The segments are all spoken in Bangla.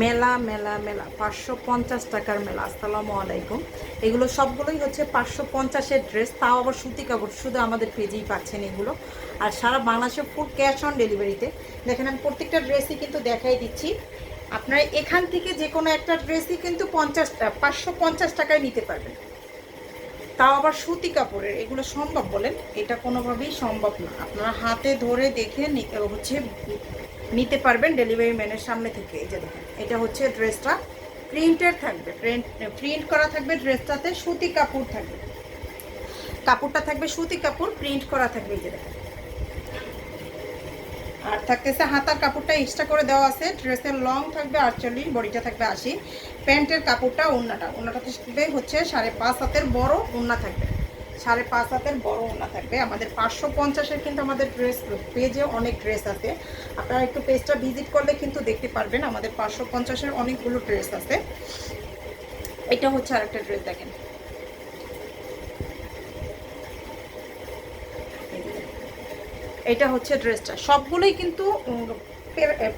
মেলা মেলা মেলা, পাঁচশো পঞ্চাশ টাকার মেলা, আসসালামু আলাইকুম। এগুলো সবগুলোই হচ্ছে পাঁচশো পঞ্চাশের ড্রেস, তাও আবার সুতি কাপড়, শুধু আমাদের পেজেই পাচ্ছেন এগুলো। আর সারা বাংলাদেশে ফুল ক্যাশ অন ডেলিভারিতে দেখেন, আমি প্রত্যেকটা ড্রেসই কিন্তু দেখাই দিচ্ছি। আপনারা এখান থেকে যে কোনো একটা ড্রেসই কিন্তু পঞ্চাশ, পাঁচশো পঞ্চাশ টাকায় নিতে পারবেন। তাও আবার সুতি কাপড়ের, এগুলো সম্ভব বলেন? এটা কোনোভাবেই সম্ভব না। আপনারা হাতে ধরে দেখে হচ্ছে নিতে পারবেন ডেলিভারি ম্যানের সামনে থেকে। এই যে দেখেন, এটা হচ্ছে ড্রেসটা প্রিন্টের থাকবে। প্রিন্ট প্রিন্ট করা থাকবে ড্রেসটাতে সুতি কাপড় থাকবে। কাপড়টা থাকবে সুতি কাপড় প্রিন্ট করা থাকবে এই যে দেখেন। আর থাকতেছে হাতার কাপড়টা এক্সট্রা করে দেওয়া আছে। ড্রেসের লং থাকবে আটচল্লিশ, বডিটা থাকবে আশি। প্যান্টের কাপড়টা উন্নাটা উন্নাটা থাকবে হচ্ছে সাড়ে পাঁচ হাতের বড় উন্না থাকবে। সাড়ে পাঁচ হাতের বড় উন্না থাকবে। আমাদের পাঁচশো পঞ্চাশের কিন্তু আমাদের ড্রেস পেজে অনেক ড্রেস আছে। আপনারা একটু পেজটা ভিজিট করলে কিন্তু দেখতে পারবেন। আমাদের পাঁচশো পঞ্চাশের অনেকগুলো ড্রেস আছে। এটা হচ্ছে আরেকটা ড্রেস দেখেন এই যে দেখেন। এটা হচ্ছে ড্রেসটা। সবগুলোই কিন্তু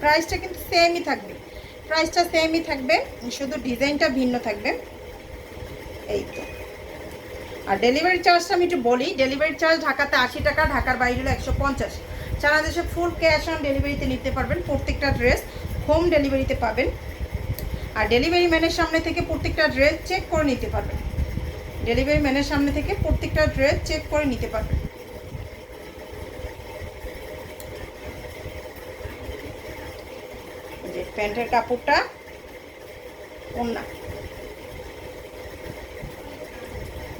প্রাইসটা কিন্তু সেমই থাকবে। প্রাইসটা সেমই থাকবে, শুধু ডিজাইনটা ভিন্ন থাকবে। এই তো। আর ডেলিভারি চার্জটা আমি একটু বলি ডেলিভারি চার্জ ঢাকাতে আশি টাকা, ঢাকার বাইরে হলো একশো পঞ্চাশ। সারা দেশে ফুল ক্যাশ অন ডেলিভারিতে নিতে পারবেন প্রত্যেকটা ড্রেস হোম ডেলিভারিতে পাবেন। আর ডেলিভারি ম্যানের সামনে থেকে প্রত্যেকটা ড্রেস চেক করে নিতে পারবেন। ডেলিভারি ম্যানের সামনে থেকে প্রত্যেকটা ড্রেস চেক করে নিতে পারবেন এই যে প্যান্টের কাপড়টা ওন্না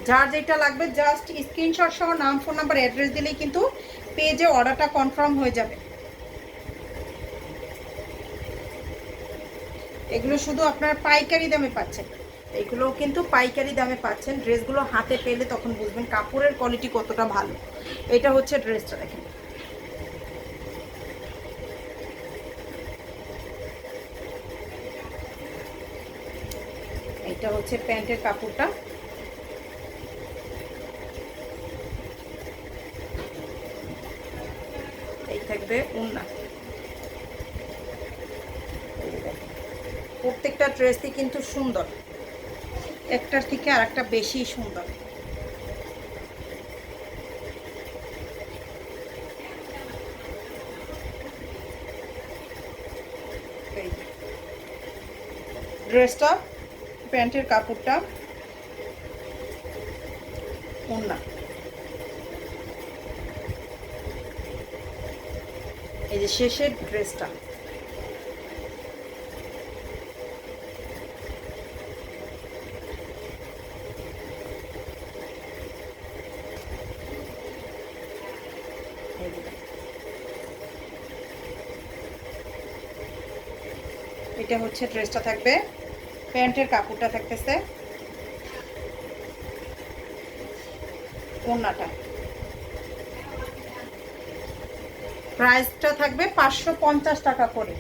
যার যেটা লাগবে জাস্ট স্ক্রিনশট সহ নাম ফোন নাম্বার অ্যাড্রেস দিলেই কিন্তু পেজে অর্ডারটা কনফার্ম হয়ে যাবে। এগুলো শুধু আপনার পাইকারি দামে পাচ্ছেন। এগুলো কিন্তু পাইকারি দামে পাচ্ছেন। ড্রেসগুলো হাতে পেলে তখন বুঝবেন কাপড়ের কোয়ালিটি কতটা ভালো। এটা হচ্ছে ড্রেসটা দেখেন। এটা হচ্ছে প্যান্টের কাপড়টা। এই থাকবে উন্না। প্রত্যেকটা ড্রেসই কিন্তু সুন্দর। একটার থেকে আর একটা বেশি সুন্দর। ড্রেসটা প্যান্টের কাপড়টা। ওন্না এই যে শেষের ড্রেসটা। এটা হচ্ছে ড্রেসটা থাকবে। প্যান্টের কাপড়টা থাকতেছে। ওনাটা প্রাইসটা থাকবে পাঁচশো পঞ্চাশ টাকা করে।